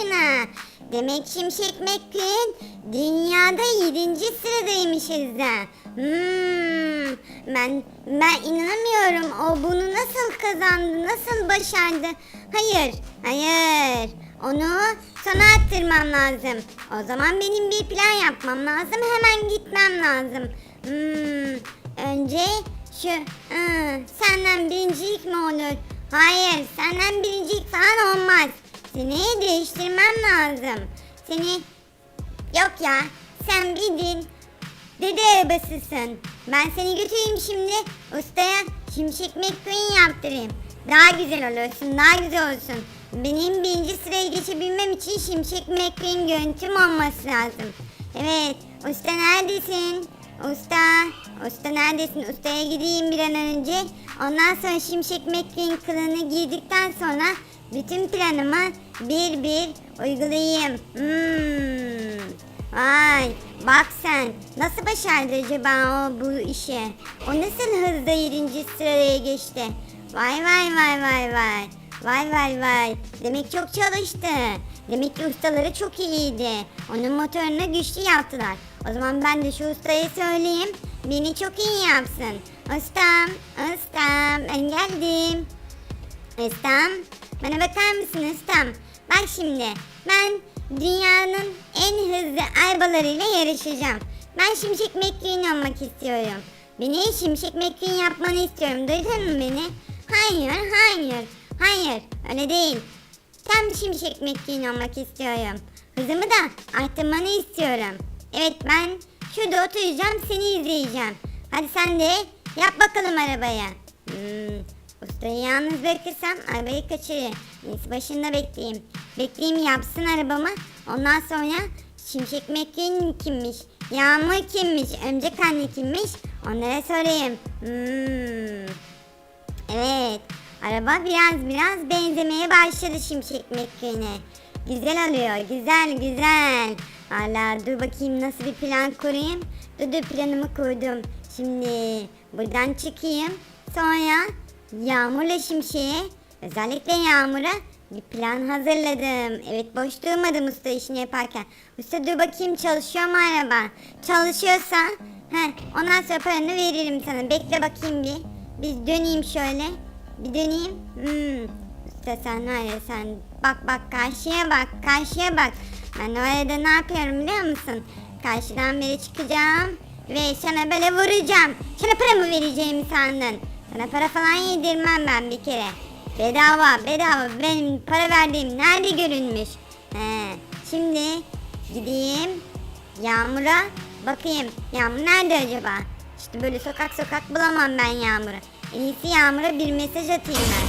şuna. Demek Şimşek McQueen dünyada 7. sıradaymışız da. Hmm, ben ben inanamıyorum. O bunu nasıl kazandı? Nasıl başardı? Hayır, hayır. Onu sana attırmam lazım. O zaman benim bir plan yapmam lazım. Hemen gitmem lazım. Hmm, önce şu ıı, senden birincilik mi olur? Hayır, senden birincilik falan olmaz. Seni değiştirmem lazım. Seni yok ya. Sen bildin. Dede arabasısın. Ben seni götüreyim şimdi ustaya şimşek McQueen yaptırayım. Daha güzel olursun, daha güzel olsun. Benim birinci sıraya geçebilmem için şimşek McQueen görüntüm olması lazım. Evet, usta neredesin? Usta, usta neredesin? Ustaya gideyim bir an önce. Ondan sonra şimşek McQueen kılığını giydikten sonra bütün planımı bir bir uygulayayım. Hmm. Vay bak sen nasıl başardı acaba o bu işi? O nasıl hızla 7. sıraya geçti? Vay vay vay vay vay. Vay vay vay. Demek çok çalıştı. Demek ki ustaları çok iyiydi. Onun motorunu güçlü yaptılar. O zaman ben de şu ustaya söyleyeyim. Beni çok iyi yapsın. Ustam, ustam ben geldim. Ustam, bana bakar mısın ustam? Bak şimdi, ben dünyanın en hızlı arabalarıyla yarışacağım. Ben Şimşek McQueen olmak istiyorum. Beni Şimşek McQueen yapmanı istiyorum. Duydun mu beni? Hayır, hayır, hayır. Öyle değil. Tam Şimşek McQueen olmak istiyorum. Hızımı da arttırmanı istiyorum. Evet ben şurada oturacağım seni izleyeceğim. Hadi sen de yap bakalım arabaya. Hmm, ustayı yalnız bırakırsam arabayı kaçırır. Neyse başında bekleyeyim. Bekleyeyim yapsın arabamı. Ondan sonra Şimşek McQueen kimmiş? Yağmur kimmiş? Ömcek anne kimmiş? Onlara sorayım. Hmm. Evet. Araba biraz biraz benzemeye başladı Şimşek McQueen'e. Güzel oluyor. Güzel güzel. Hala dur bakayım nasıl bir plan kurayım. Dur dur planımı kurdum. Şimdi buradan çıkayım. Sonra Yağmur'la Şimşek'e özellikle Yağmur'a bir plan hazırladım. Evet boş durmadım usta işini yaparken. Usta dur bakayım çalışıyor mu araba? Çalışıyorsa he, ondan sonra paranı veririm sana. Bekle bakayım bir. Bir döneyim şöyle. Bir döneyim. Hmm. Usta sen var sen bak bak karşıya bak karşıya bak. Ben o arada ne yapıyorum biliyor musun? Karşıdan beri çıkacağım ve sana böyle vuracağım. Sana para mı vereceğimi sandın? Sana para falan yedirmem ben bir kere. Bedava bedava benim para verdiğim nerede görünmüş? He, şimdi gideyim Yağmur'a bakayım. Yağmur nerede acaba? İşte böyle sokak sokak bulamam ben Yağmur'u. En iyisi Yağmur'a bir mesaj atayım ben.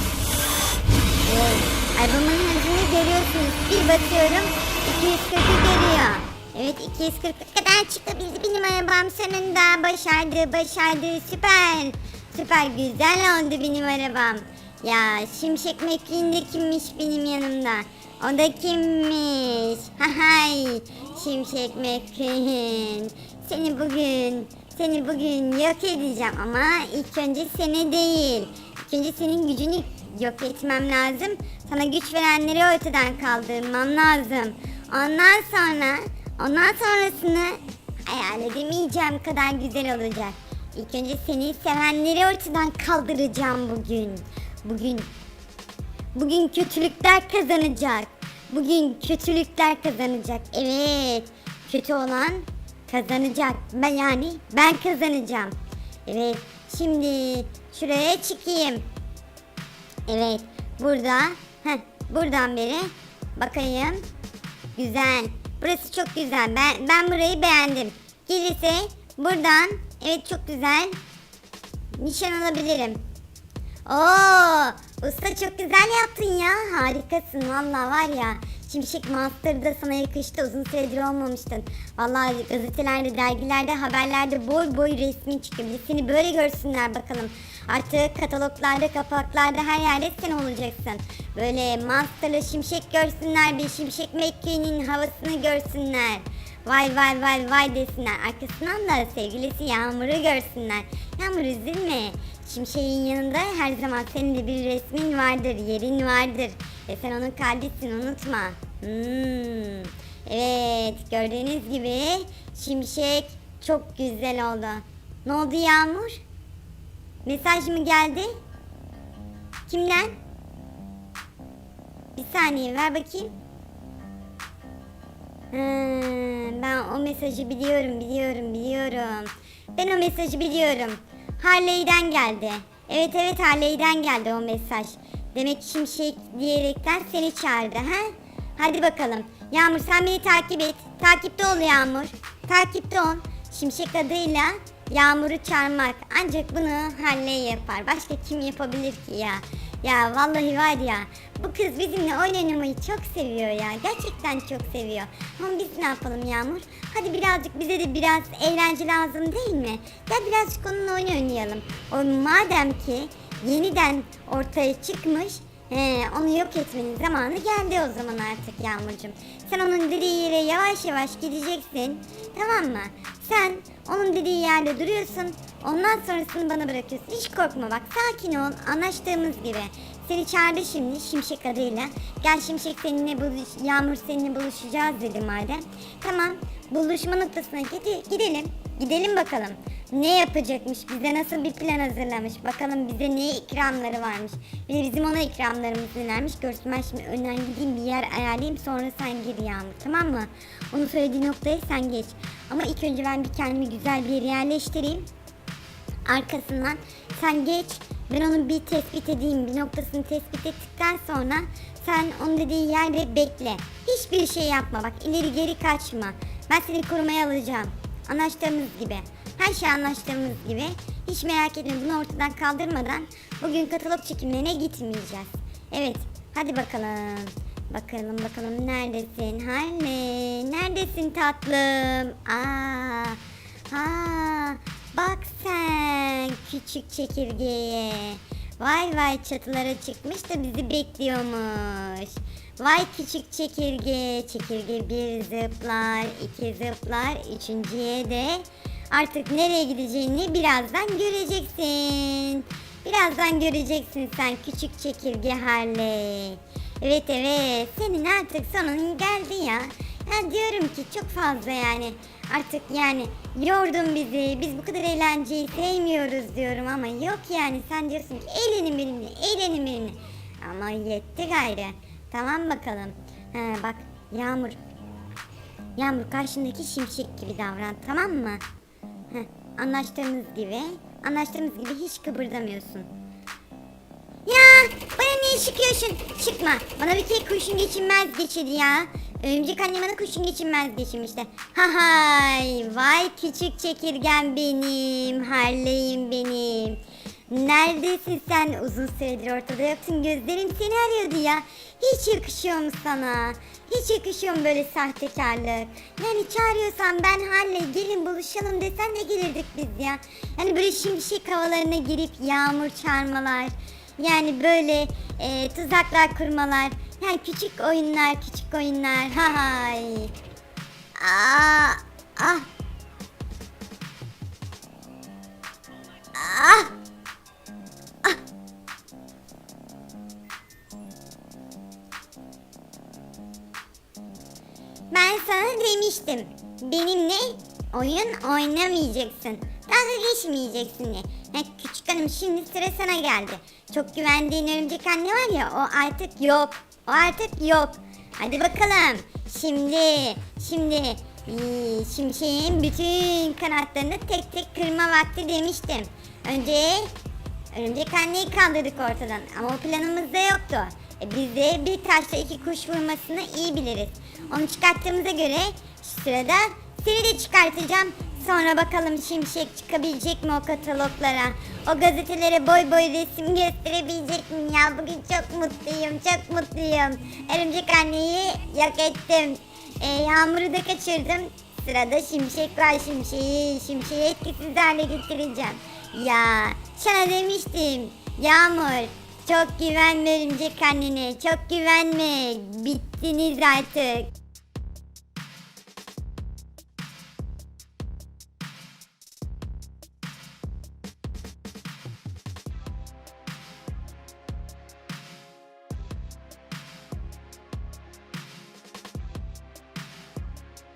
Evet, arabamın hızını görüyorsunuz. Bir basıyorum 240'ı geliyor. Evet 240'a kadar çıkabildi benim arabam sonunda. Başardı başardı süper. Süper güzel oldu benim arabam. Ya Şimşek McQueen de kimmiş benim yanımda? O da kimmiş? Hay Şimşek McQueen. Seni bugün, seni bugün yok edeceğim ama ilk önce seni değil. İlk önce senin gücünü yok etmem lazım. Sana güç verenleri ortadan kaldırmam lazım. Ondan sonra, ondan sonrasını hayal edemeyeceğim kadar güzel olacak. İlk önce seni sevenleri ortadan kaldıracağım bugün. Bugün Bugün kötülükler kazanacak. Bugün kötülükler kazanacak. Evet. Kötü olan kazanacak. Ben yani ben kazanacağım. Evet. Şimdi şuraya çıkayım. Evet. Burada. Heh, buradan beri bakayım. Güzel. Burası çok güzel. Ben ben burayı beğendim. Gelirse buradan evet çok güzel. Nişan alabilirim. Oo, usta çok güzel yaptın ya. Harikasın valla var ya. Şimşek Master da sana yakıştı. Uzun süredir olmamıştın. Vallahi gazetelerde, dergilerde, haberlerde boy boy resmin çıkıyor. Bir seni böyle görsünler bakalım. Artık kataloglarda, kapaklarda her yerde sen olacaksın. Böyle Master'la Şimşek görsünler. Bir Şimşek McQueen'in havasını görsünler. Vay vay vay vay desinler. Arkasından da sevgilisi Yağmur'u görsünler. Yağmur üzülme. Şimşek'in yanında her zaman senin de bir resmin vardır, yerin vardır. Ve sen onun kardeşsin unutma. Hmm. Evet gördüğünüz gibi şimşek çok güzel oldu. Ne oldu Yağmur? Mesaj mı geldi? Kimden? Bir saniye ver bakayım. Hmm, ben o mesajı biliyorum, biliyorum, biliyorum. Ben o mesajı biliyorum. Harley'den geldi. Evet evet Harley'den geldi o mesaj. Demek Şimşek diyerekten seni çağırdı ha? Hadi bakalım. Yağmur sen beni takip et. Takipte ol Yağmur. Takipte ol. Şimşek adıyla Yağmur'u çağırmak. Ancak bunu Harley yapar. Başka kim yapabilir ki ya? Ya vallahi var ya bu kız bizimle oynamayı çok seviyor ya. Gerçekten çok seviyor. Ama biz ne yapalım Yağmur? Hadi birazcık bize de biraz eğlence lazım değil mi? Gel birazcık onunla oyun oynayalım. O madem ki yeniden ortaya çıkmış He, onu yok etmenin zamanı geldi o zaman artık Yağmurcuğum. Sen onun dediği yere yavaş yavaş gideceksin. Tamam mı? Sen onun dediği yerde duruyorsun. Ondan sonrasını bana bırakıyorsun. Hiç korkma bak sakin ol. Anlaştığımız gibi. Seni çağırdı şimdi Şimşek adıyla. Gel Şimşek seninle buluş, Yağmur seninle buluşacağız dedi madem. Tamam buluşma noktasına gide- gidelim. Gidelim bakalım. Ne yapacakmış bize nasıl bir plan hazırlamış bakalım bize ne ikramları varmış bir bizim ona ikramlarımız nelermiş görsün ben şimdi önden gideyim bir yer ayarlayayım sonra sen gir Yağmur tamam mı onun söylediği noktaya sen geç ama ilk önce ben bir kendimi güzel bir yere yerleştireyim arkasından sen geç ben onu bir tespit edeyim bir noktasını tespit ettikten sonra sen onun dediği yerde bekle. Hiçbir şey yapma bak ileri geri kaçma. Ben seni korumaya alacağım. Anlaştığımız gibi. Her şey anlaştığımız gibi. Hiç merak etme bunu ortadan kaldırmadan bugün katalog çekimlerine gitmeyeceğiz. Evet hadi bakalım. Bakalım bakalım neredesin? Harley neredesin tatlım? Aa Ha, bak sen küçük çekirgeye. Vay vay çatılara çıkmış da bizi bekliyormuş. Vay küçük çekirge. Çekirge bir zıplar, iki zıplar, üçüncüye de artık nereye gideceğini birazdan göreceksin. Birazdan göreceksin sen küçük çekirge Harley. Evet evet senin artık sonun geldi ya. Ya diyorum ki çok fazla yani. Artık yani yordun bizi. Biz bu kadar eğlenceyi sevmiyoruz diyorum ama yok yani sen diyorsun ki eğlenin benimle, eğlenin benimle. Ama yetti gayrı. Tamam bakalım. Ha, bak Yağmur. Yağmur karşındaki şimşek gibi davran tamam mı? Heh, anlaştığımız gibi. Anlaştığımız gibi hiç kıpırdamıyorsun. Ya bana niye çıkıyorsun? Çıkma. Bana bir tek kurşun geçinmez geçirdi ya. Örümcek anne bana kurşun geçinmez geçirmişti. Ha hay vay küçük çekirgen benim. Harley'im benim. Neredesin sen? Uzun süredir ortada yoktun. Gözlerim seni arıyordu ya. Hiç yakışıyor mu sana? Hiç yakışıyor mu böyle sahtekarlık? Yani çağırıyorsan ben Halle gelin buluşalım desen ne gelirdik biz ya? Yani böyle şimşek havalarına girip yağmur çağırmalar. Yani böyle e, tuzaklar kurmalar. Yani küçük oyunlar, küçük oyunlar. Ha hay. Aa, ah. Ah. Ben sana demiştim. Benimle oyun oynamayacaksın. Dalga geçmeyeceksin diye. Ha, hanım şimdi sıra sana geldi. Çok güvendiğin örümcek anne var ya o artık yok. O artık yok. Hadi bakalım. Şimdi, şimdi şimşeğin bütün kanatlarını tek tek kırma vakti demiştim. Önce örümcek anneyi kaldırdık ortadan ama o planımızda yoktu. E biz de bir taşla iki kuş vurmasını iyi biliriz. Onu çıkarttığımıza göre sırada seni de çıkartacağım. Sonra bakalım Şimşek çıkabilecek mi o kataloglara? O gazetelere boy boy resim gösterebilecek mi ya? Bugün çok mutluyum, çok mutluyum. Örümcek anneyi yok ettim. E, yağmuru da kaçırdım. Sırada Şimşek var Şimşek'i. Şimşek'i etkisiz hale getireceğim. Ya sana demiştim. Yağmur çok güvenme örümcek annene. Çok güvenme. Bittiniz artık.